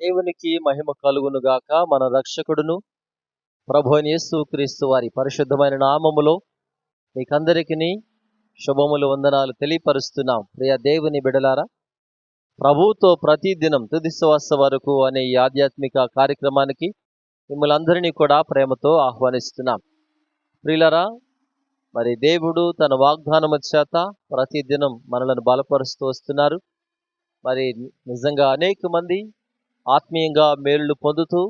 దేవునికి మహిమ కలుగును గాక. మన రక్షకుడును ప్రభు యేసు క్రీస్తు వారి పరిశుద్ధమైన నామములో మీకందరికీ శుభములు వందనాలు తెలియపరుస్తున్నాం. ప్రియ దేవుని బిడలారా ప్రభుతో ప్రతి దినం తుది శ్వాస వరకు అనే ఈ ఆధ్యాత్మిక కార్యక్రమానికి మిమ్మల్ని అందరినీ కూడా ప్రేమతో ఆహ్వానిస్తున్నాం. ప్రియులరా మరి దేవుడు తన వాగ్దానము చేత ప్రతి దినం మనలను బలపరుస్తూ వస్తున్నారు. మరి నిజంగా అనేక మంది ఆత్మీయంగా మేలులు పొందుతూ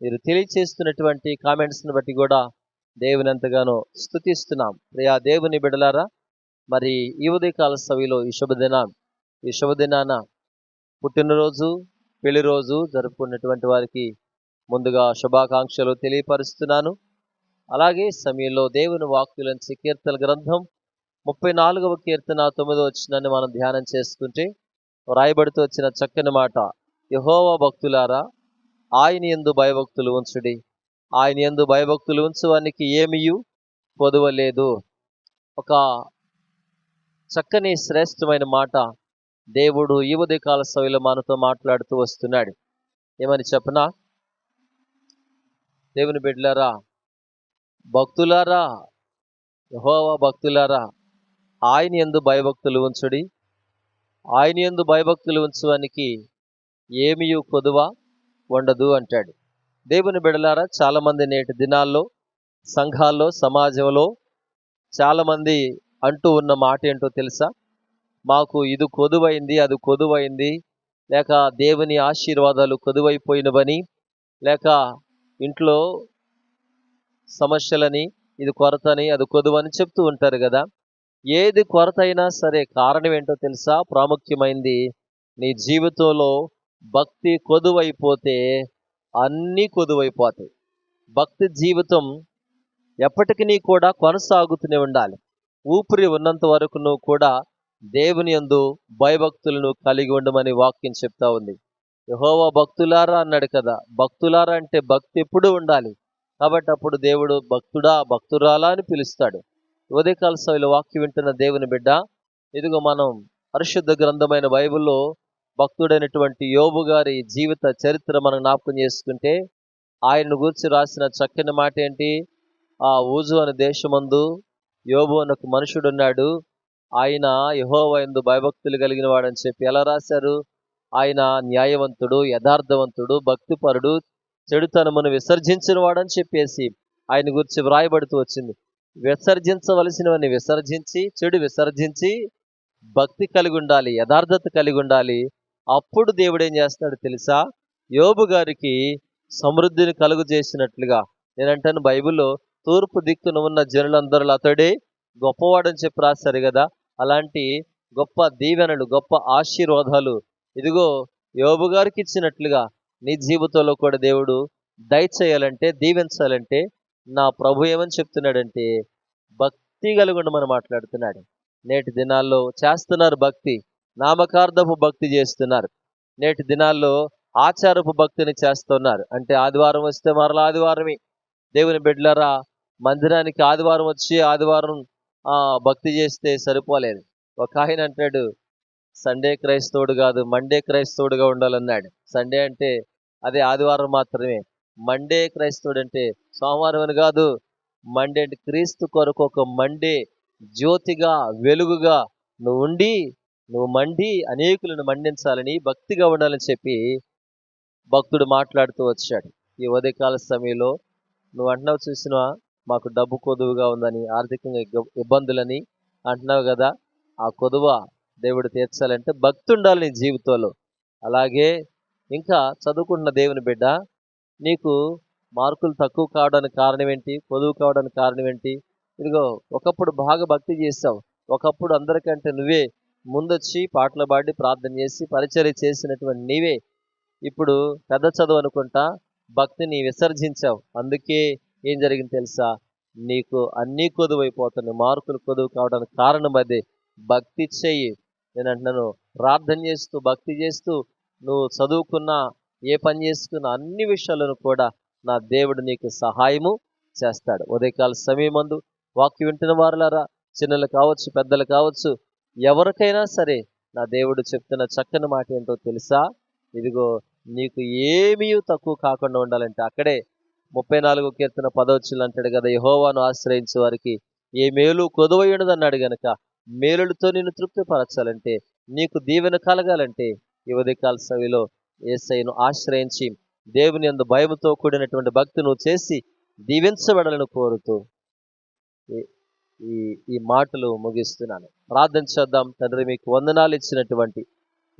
మీరు తెలియచేస్తున్నటువంటి కామెంట్స్ని బట్టి కూడా దేవుని ఎంతగానో స్థుతిస్తున్నాం ప్రియా దేవుని బిడలారా మరి ఈ ఉదయకాల సవిలో ఈ శుభదినం ఈ శుభదినాన పుట్టినరోజు పెళ్ళి రోజు జరుపుకున్నటువంటి వారికి ముందుగా శుభాకాంక్షలు తెలియపరుస్తున్నాను. అలాగే సమయంలో దేవుని వాక్యులంచి కీర్తన గ్రంథం ముప్పై నాలుగవ కీర్తన తొమ్మిదో వచ్చినాన్ని మనం ధ్యానం చేసుకుంటే రాయబడుతూ వచ్చిన చక్కని మాట యహోవ భక్తులారా ఆయన ఎందు భయభక్తులు ఉంచుడి. ఆయన ఎందు భయభక్తులు ఉంచువానికి ఏమియు పొదవలేదు. ఒక చక్కని శ్రేష్టమైన మాట దేవుడు ఈ ఉదయకాల సవిలో మనతో మాట్లాడుతూ వస్తున్నాడు. ఏమని చెప్పనా? దేవుని బిడ్డలారా భక్తులారా యహోవా భక్తులారా ఆయన ఎందు భయభక్తులు ఉంచుడి. ఆయన ఎందు భయభక్తులు ఉంచువానికి ఏమీ కొదువ ఉండదు అంటాడు. దేవుని బిడలారా చాలామంది నేటి దినాల్లో సంఘాల్లో సమాజంలో చాలామంది అంటూ ఉన్న మాట ఏంటో తెలుసా? మాకు ఇది కొదువైంది అది కొదువైంది లేక దేవుని ఆశీర్వాదాలు కొదువైపోయినవని లేక ఇంట్లో సమస్యలని ఇది కొరతని అది కొదువని చెప్తూ ఉంటారు కదా? ఏది కొరత అయినా సరే కారణం ఏంటో తెలుసా? ప్రాముఖ్యమైంది నీ జీవితంలో భక్తి కొదువైపోతే అన్నీ కొదువైపోతాయి. భక్తి జీవితం ఎప్పటికీ కూడా కొనసాగుతూనే ఉండాలి. ఊపిరి ఉన్నంత వరకు నువ్వు కూడా దేవుని యందు భయభక్తులను కలిగి ఉండమని వాక్యం చెప్తా ఉంది. యహోవా భక్తులారా అన్నాడు కదా భక్తులారా అంటే భక్తి ఎప్పుడూ ఉండాలి. కాబట్టి అప్పుడు దేవుడు భక్తుడా భక్తురాలా అని పిలుస్తాడు. ఉదయకాల సభలో వాక్యం వింటున్న దేవుని బిడ్డ ఇదిగో మనం పరిశుద్ధ గ్రంథమైన బైబిల్లో భక్తుడైనటువంటి యోబు గారి జీవిత చరిత్ర మనం జ్ఞాపకం చేసుకుంటే ఆయన గురించి రాసిన చక్కని మాట ఏంటి? ఆ ఊజు అనే దేశమందు యోబు అని ఒక మనుషుడు ఉన్నాడు. ఆయన యహోవయందు భయభక్తులు కలిగిన వాడని చెప్పి ఎలా రాశారు? ఆయన న్యాయవంతుడు యథార్థవంతుడు భక్తిపరుడు చెడుతనమును విసర్జించిన వాడని చెప్పేసి ఆయన గురించి వ్రాయబడుతూ వచ్చింది. విసర్జించవలసినవన్నీ విసర్జించి చెడు విసర్జించి భక్తి కలిగి ఉండాలి యథార్థత కలిగి ఉండాలి అప్పుడు దేవుడు ఏం చేస్తున్నాడు తెలుసా? యోబు గారికి సమృద్ధిని కలుగు చేసినట్లుగా. నేనంటాను బైబిల్లో తూర్పు దిక్కున ఉన్న జనులందరూ అతడే గొప్పవాడని చెప్పి రాశారు కదా. అలాంటి గొప్ప దీవెనలు గొప్ప ఆశీర్వాదాలు ఇదిగో యోబు గారికి ఇచ్చినట్లుగా నీ జీవితంలో కూడా దేవుడు దయచేయాలంటే దీవించాలంటే నా ప్రభు ఏమని చెప్తున్నాడంటే భక్తి కలిగి ఉండమని మాట్లాడుతున్నాడు. నేటి దినాల్లో చేస్తున్నారు భక్తి. నామకార్థపు భక్తి చేస్తున్నారు. నేటి దినాల్లో ఆచారపు భక్తిని చేస్తున్నారు. అంటే ఆదివారం వస్తే మరలా ఆదివారమే. దేవుని బిడ్డలరా మందిరానికి ఆదివారం వచ్చి ఆదివారం ఆ భక్తి చేస్తే సరిపోలేదు. ఒక ఆయన అంటాడు సండే క్రైస్తవుడు కాదు మండే క్రైస్తవుడుగా ఉండాలన్నాడు. సండే అంటే అదే ఆదివారం మాత్రమే. మండే క్రైస్తవుడు అంటే సోమవారం అని కాదు మండే అంటే క్రీస్తు కొరకు ఒక మండే జ్యోతిగా వెలుగుగా నువ్వు ఉండి నువ్వు మండి అనేకులను మండించాలని భక్తిగా ఉండాలని చెప్పి భక్తుడు మాట్లాడుతూ వచ్చాడు. ఈ ఉదయకాల సమయంలో నువ్వు అంటున్నావు చూసినా మాకు డబ్బు కొదువుగా ఉందని ఆర్థికంగా ఇబ్బందులని అంటున్నావు కదా? ఆ కొదువ దేవుడు తీర్చాలంటే భక్తి ఉండాలి నీ జీవితంలో. అలాగే ఇంకా చదువుకుంటున్న దేవుని బిడ్డ నీకు మార్కులు తక్కువ కావడానికి కారణం ఏంటి? కొదువు కావడానికి కారణం ఏంటి? ఇదిగో ఒకప్పుడు బాగా భక్తి చేసావు ఒకప్పుడు అందరికంటే నువ్వే ముందొచ్చి పాటలు పాడి ప్రార్థన చేసి పరిచర్య చేసినటువంటి నీవే. ఇప్పుడు పెద్ద చదువు అనుకుంటా భక్తిని విసర్జించావు. అందుకే ఏం జరిగింది తెలుసా? నీకు అన్నీ కొదువైపోతున్నాయి. మార్కులు కొదువు కావడానికి కారణం అది. భక్తి చెయ్యి. నేను అంటున్నాను ప్రార్థన చేస్తూ భక్తి చేస్తూ నువ్వు చదువుకున్నా ఏ పని చేసుకున్న అన్ని విషయాలను కూడా నా దేవుడు నీకు సహాయము చేస్తాడు. ఉదయకాల సమయమందు వాక్య వింటున్న వారులారా చిన్నలు కావచ్చు పెద్దలు కావచ్చు ఎవరికైనా సరే నా దేవుడు చెప్తున్న చక్కని మాట ఏంటో తెలుసా? ఇదిగో నీకు ఏమీ తక్కువ కాకుండా ఉండాలంటే అక్కడే ముప్పై నాలుగు కీర్తన పదవచ్చులు అంటాడు కదా యహోవాను ఆశ్రయించే వారికి ఏ మేలు కొదువై అన్నాడు గనక మేలులతో నిన్ను తృప్తిపరచాలంటే నీకు దీవెన కలగాలంటే ఈ ఉదయకాల సవిలో ఏసైను ఆశ్రయించి దేవుని అందు భయముతో కూడినటువంటి భక్తి నువ్వు చేసి దీవించబడాలని కోరుతూ ఈ- ఈ మాటలు ముగిస్తున్నాను. ప్రార్థన చేద్దాం. తండ్రి మీకు వందనాలు ఇచ్చినటువంటి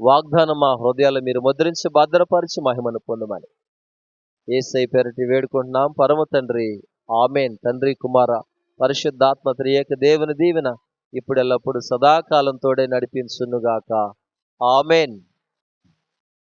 వాగ్దానం మా హృదయాలు మీరు ముద్రించి భద్రపరిచి మహిమను పొందమని. ఏసై పేరటి వేడుకుంటున్నాం. పరమ తండ్రి ఆమెన్. తండ్రి కుమార పరిశుద్ధాత్మ త్రియేక దేవుని దీవెన ఇప్పుడు ఎల్లప్పుడు సదాకాలంతోడే నడిపించునుగాక. ఆమెన్.